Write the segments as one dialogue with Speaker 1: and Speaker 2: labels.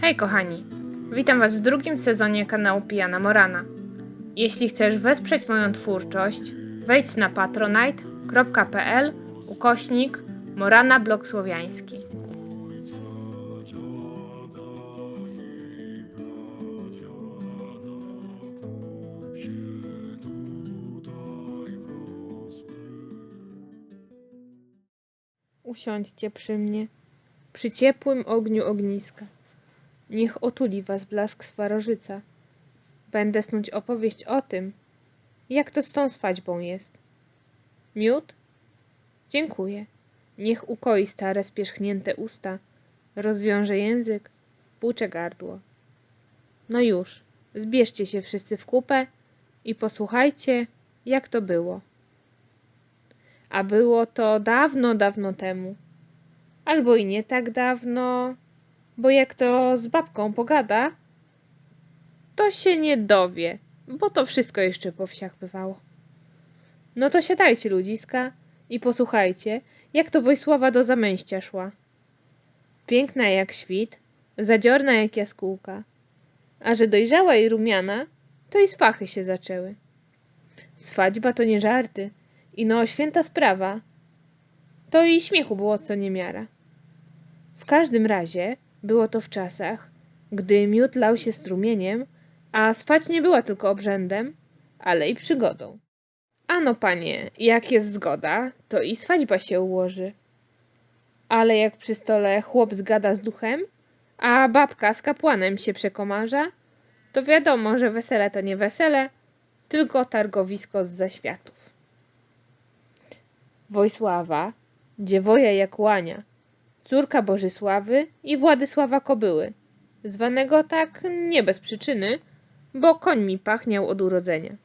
Speaker 1: Hej kochani, witam Was w drugim sezonie kanału Pijana Morana. Jeśli chcesz wesprzeć moją twórczość, wejdź na patronite.pl ukośnik Morana Blok Słowiański. Usiądźcie przy mnie, przy ciepłym ogniu ogniska. Niech otuli was blask swarożyca. Będę snuć opowieść o tym, jak to z tą swaćbą jest. Miód? Dziękuję. Niech ukoi stare spierzchnięte usta, rozwiąże język, płucze gardło. No już, zbierzcie się wszyscy w kupę i posłuchajcie, jak to było. A było to dawno, dawno temu. Albo i nie tak dawno, bo jak to z babką pogada, to się nie dowie, bo to wszystko jeszcze po wsiach bywało. No to siadajcie, ludziska, i posłuchajcie, jak to Wojsława do zamęścia szła. Piękna jak świt, zadziorna jak jaskółka, a że dojrzała i rumiana, to i swachy się zaczęły. Swadźba to nie żarty, i no święta sprawa, to i śmiechu było co niemiara. W każdym razie było to w czasach, gdy miód lał się strumieniem, a swać nie była tylko obrzędem, ale i przygodą. Ano panie, jak jest zgoda, to i swaćba się ułoży. Ale jak przy stole chłop zgada z duchem, a babka z kapłanem się przekomarza, to wiadomo, że wesele to nie wesele, tylko targowisko z zaświatów. Wojsława, dziewoja jak łania, córka Bożysławy i Władysława Kobyły, zwanego tak nie bez przyczyny, bo koń mi pachniał od urodzenia.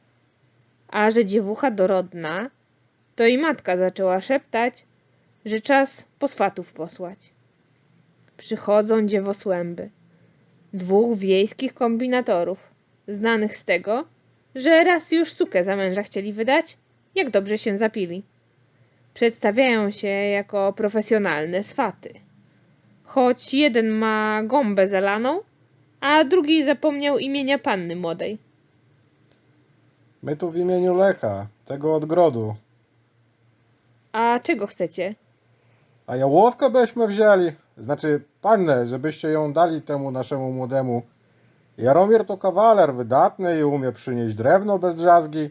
Speaker 1: A że dziewucha dorodna, to i matka zaczęła szeptać, że czas poswatów posłać. Przychodzą dziewosłęby, dwóch wiejskich kombinatorów, znanych z tego, że raz już sukę za męża chcieli wydać, jak dobrze się zapili. Przedstawiają się jako profesjonalne swaty. Choć jeden ma gąbę zalaną, a drugi zapomniał imienia panny młodej.
Speaker 2: My tu w imieniu Lecha, tego odgrodu.
Speaker 1: A czego chcecie?
Speaker 2: A jałówkę byśmy wzięli. Znaczy, pannę, żebyście ją dali temu naszemu młodemu. Jaromir to kawaler wydatny i umie przynieść drewno bez drzazgi.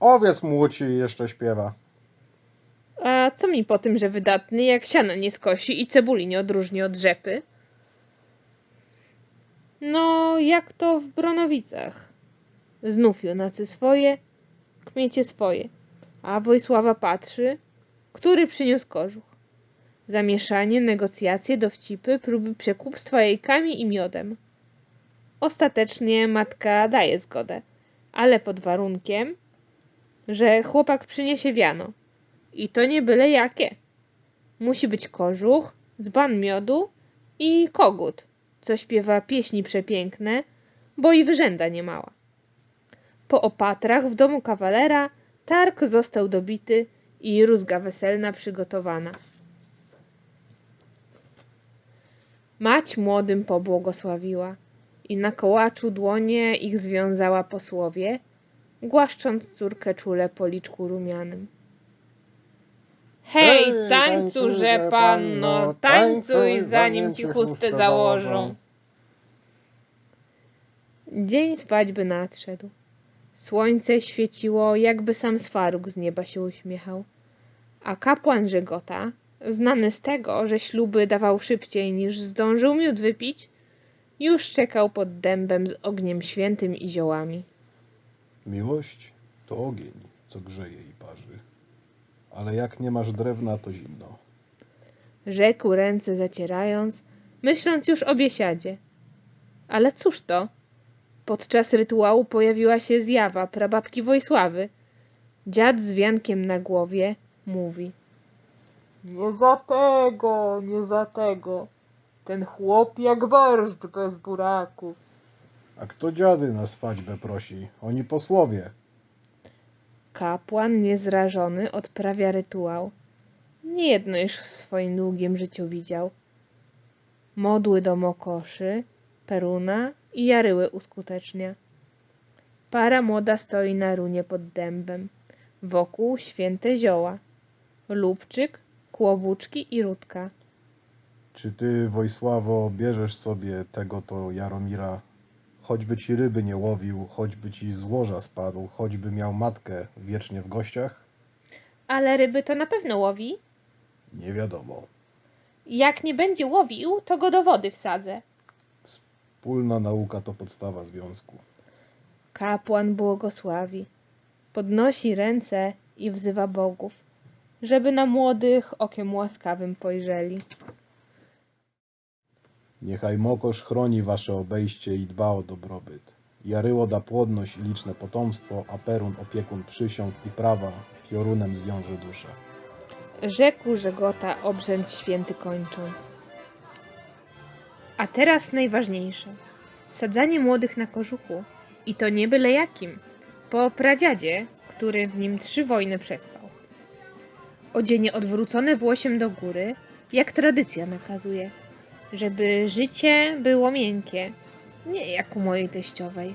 Speaker 2: Owiec młóci i jeszcze śpiewa.
Speaker 1: A co mi po tym, że wydatny, jak siano nie skosi i cebuli nie odróżni od rzepy? No, jak to w Bronowicach. Znów Jonacy swoje, kmiecie swoje, a Wojsława patrzy, który przyniósł kożuch. Zamieszanie, negocjacje, dowcipy, próby przekupstwa jajkami i miodem. Ostatecznie matka daje zgodę, ale pod warunkiem, że chłopak przyniesie wiano. I to nie byle jakie. Musi być kożuch, dzban miodu i kogut, co śpiewa pieśni przepiękne, bo i wyrzęda nie mała. Po opatrach w domu kawalera targ został dobity i rózga weselna przygotowana. Mać młodym pobłogosławiła i na kołaczu dłonie ich związała po słowie, głaszcząc córkę czule policzku rumianym. Hej, tańcurze panno, tańcuj, zanim ci chustę założą. Dzień swaćby nadszedł. Słońce świeciło, jakby sam Swaruk z nieba się uśmiechał. A kapłan Żegota, znany z tego, że śluby dawał szybciej niż zdążył miód wypić, już czekał pod dębem z ogniem świętym i ziołami.
Speaker 2: Miłość to ogień, co grzeje i parzy. Ale jak nie masz drewna, to zimno.
Speaker 1: Rzekł ręce zacierając, myśląc już o biesiadzie. Ale cóż to? Podczas rytuału pojawiła się zjawa prababki Wojsławy. Dziad z wiankiem na głowie mówi.
Speaker 3: Nie za tego, nie za tego. Ten chłop jak barszcz bez buraków.
Speaker 2: A kto dziady na swaćbę prosi? Oni posłowie.
Speaker 1: Kapłan niezrażony odprawia rytuał. Niejedno już w swoim długim życiu widział. Modły do mokoszy, peruna i jaryły uskutecznia. Para młoda stoi na runie pod dębem. Wokół święte zioła. Lubczyk, kłobuczki i rudka.
Speaker 2: Czy ty, Wojsławo, bierzesz sobie tego to Jaromira, choćby ci ryby nie łowił, choćby ci z łoża spadł, choćby miał matkę wiecznie w gościach?
Speaker 1: Ale ryby to na pewno łowi.
Speaker 2: Nie wiadomo.
Speaker 1: Jak nie będzie łowił, to go do wody wsadzę.
Speaker 2: Wspólna nauka to podstawa związku.
Speaker 1: Kapłan błogosławi. Podnosi ręce i wzywa bogów, żeby na młodych okiem łaskawym pojrzeli.
Speaker 2: Niechaj Mokosz chroni wasze obejście i dba o dobrobyt. Jaryło da płodność i liczne potomstwo, a Perun opiekun przysiąg i prawa piorunem zwiąże duszę.
Speaker 1: Rzekł Żegota obrzęd święty kończąc. A teraz najważniejsze. Sadzanie młodych na kożuchu. I to nie byle jakim. Po pradziadzie, który w nim trzy wojny przespał. Odzienie odwrócone włosiem do góry, jak tradycja nakazuje. Żeby życie było miękkie, nie jak u mojej teściowej.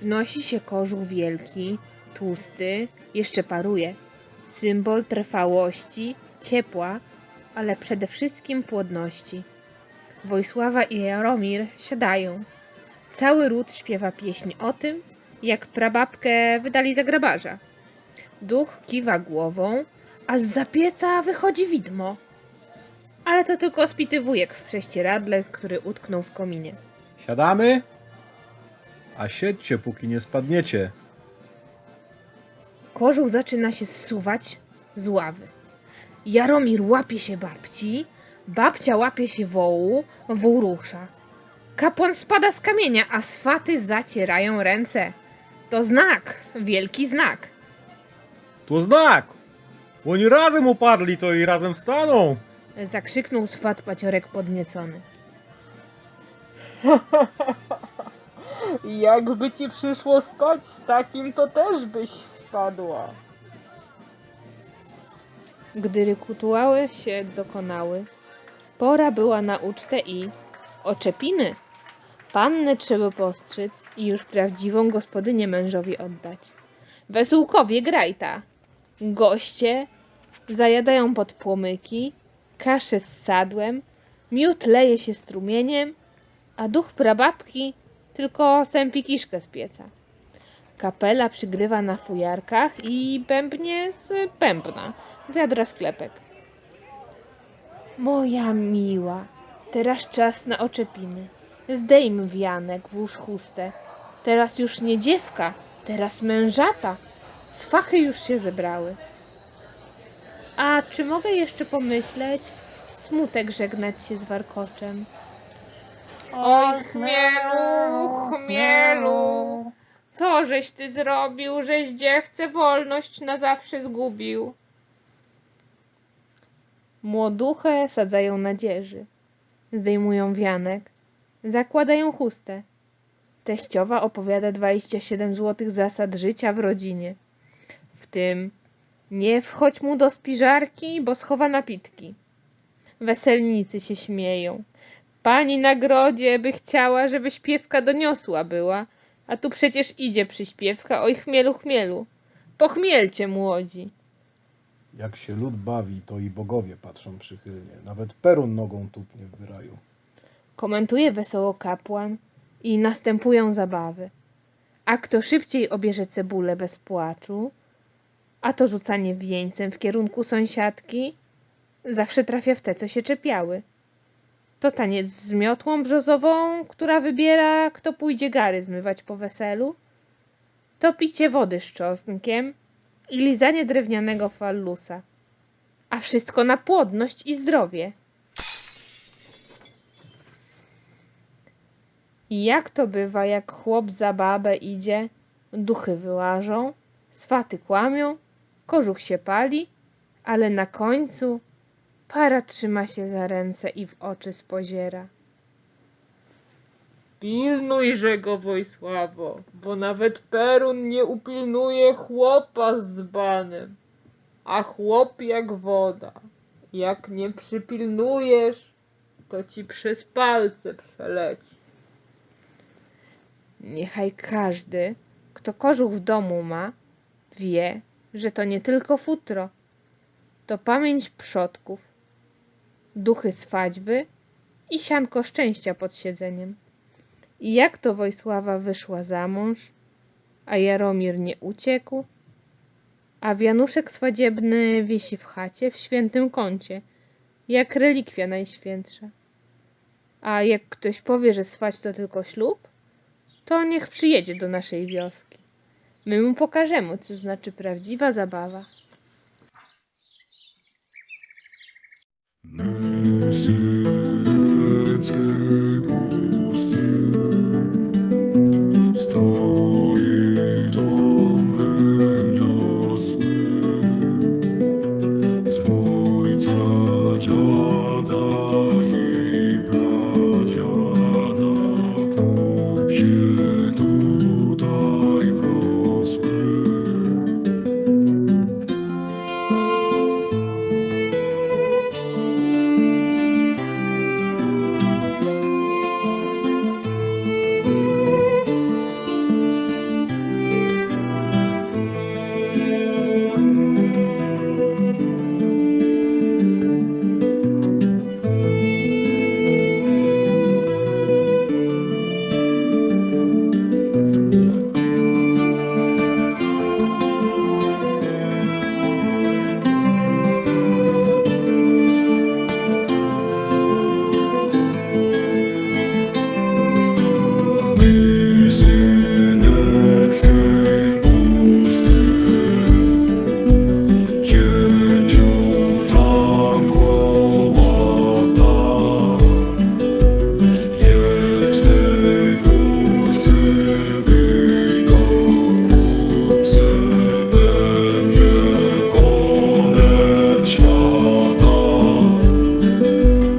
Speaker 1: Wnosi się kożuch wielki, tłusty, jeszcze paruje symbol trwałości, ciepła, ale przede wszystkim płodności. Wojsława i Jaromir siadają. Cały ród śpiewa pieśń o tym, jak prababkę wydali za grabarza. Duch kiwa głową, a z zapieca wychodzi widmo. Ale to tylko spity wujek w prześcieradle, który utknął w kominie.
Speaker 2: Siadamy? A siedźcie, póki nie spadniecie.
Speaker 1: Kożuch zaczyna się zsuwać z ławy. Jaromir łapie się babci, babcia łapie się wołu, wół rusza. Kapłan spada z kamienia, a swaty zacierają ręce. To znak, wielki znak.
Speaker 4: To znak! Oni razem upadli, to i razem wstaną.
Speaker 1: Zakrzyknął swat paciorek podniecony.
Speaker 3: Jakby ci przyszło spać z takim, to też byś spadła.
Speaker 1: Gdy rytuały się dokonały, pora była na ucztę i oczepiny. Pannę trzeba postrzec i już prawdziwą gospodynię mężowi oddać. Wesołkowie grajta. Goście zajadają pod płomyki, kaszę z sadłem, miód leje się strumieniem, a duch prababki tylko sępi kiszkę z pieca. Kapela przygrywa na fujarkach i bębnie z bębna, wiadra sklepek. Moja miła, teraz czas na oczepiny. Zdejm wianek, włóż chustę. Teraz już nie dziewka, teraz mężata. Swachy już się zebrały. A czy mogę jeszcze pomyśleć? Smutek żegnać się z warkoczem. Oj, chmielu, chmielu, co żeś ty zrobił, żeś dziewce wolność na zawsze zgubił? Młoduchę sadzają na dzieży, zdejmują wianek, zakładają chustę. Teściowa opowiada 27 złotych zasad życia w rodzinie. W tym nie wchodź mu do spiżarki, bo schowa napitki. Weselnicy się śmieją. Pani nagrodzie by chciała, żeby śpiewka doniosła była, a tu przecież idzie przyśpiewka, oj chmielu, chmielu. Pochmielcie młodzi.
Speaker 2: Jak się lud bawi, to i bogowie patrzą przychylnie. Nawet Perun nogą tupnie w wyraju.
Speaker 1: Komentuje wesoło kapłan i następują zabawy. A kto szybciej obierze cebulę bez płaczu, a to rzucanie wieńcem w kierunku sąsiadki, zawsze trafia w te, co się czepiały. To taniec z miotłą brzozową, która wybiera, kto pójdzie gary zmywać po weselu. To picie wody z czosnkiem i lizanie drewnianego fallusa. A wszystko na płodność i zdrowie. I jak to bywa, jak chłop za babę idzie, duchy wyłażą, swaty kłamią, kożuch się pali, ale na końcu para trzyma się za ręce i w oczy spoziera.
Speaker 3: Pilnujże go, Wojsławo, bo nawet Perun nie upilnuje chłopa z dzbanem. A chłop jak woda. Jak nie przypilnujesz, to ci przez palce przeleci.
Speaker 1: Niechaj każdy, kto kożuch w domu ma, wie, że to nie tylko futro, to pamięć przodków, duchy swaćby i sianko szczęścia pod siedzeniem. I jak to Wojsława wyszła za mąż, a Jaromir nie uciekł, a wianuszek swadziebny wisi w chacie w świętym kącie, jak relikwia najświętsza. A jak ktoś powie, że swać to tylko ślub, to niech przyjedzie do naszej wioski. My mu pokażemy, co znaczy prawdziwa zabawa.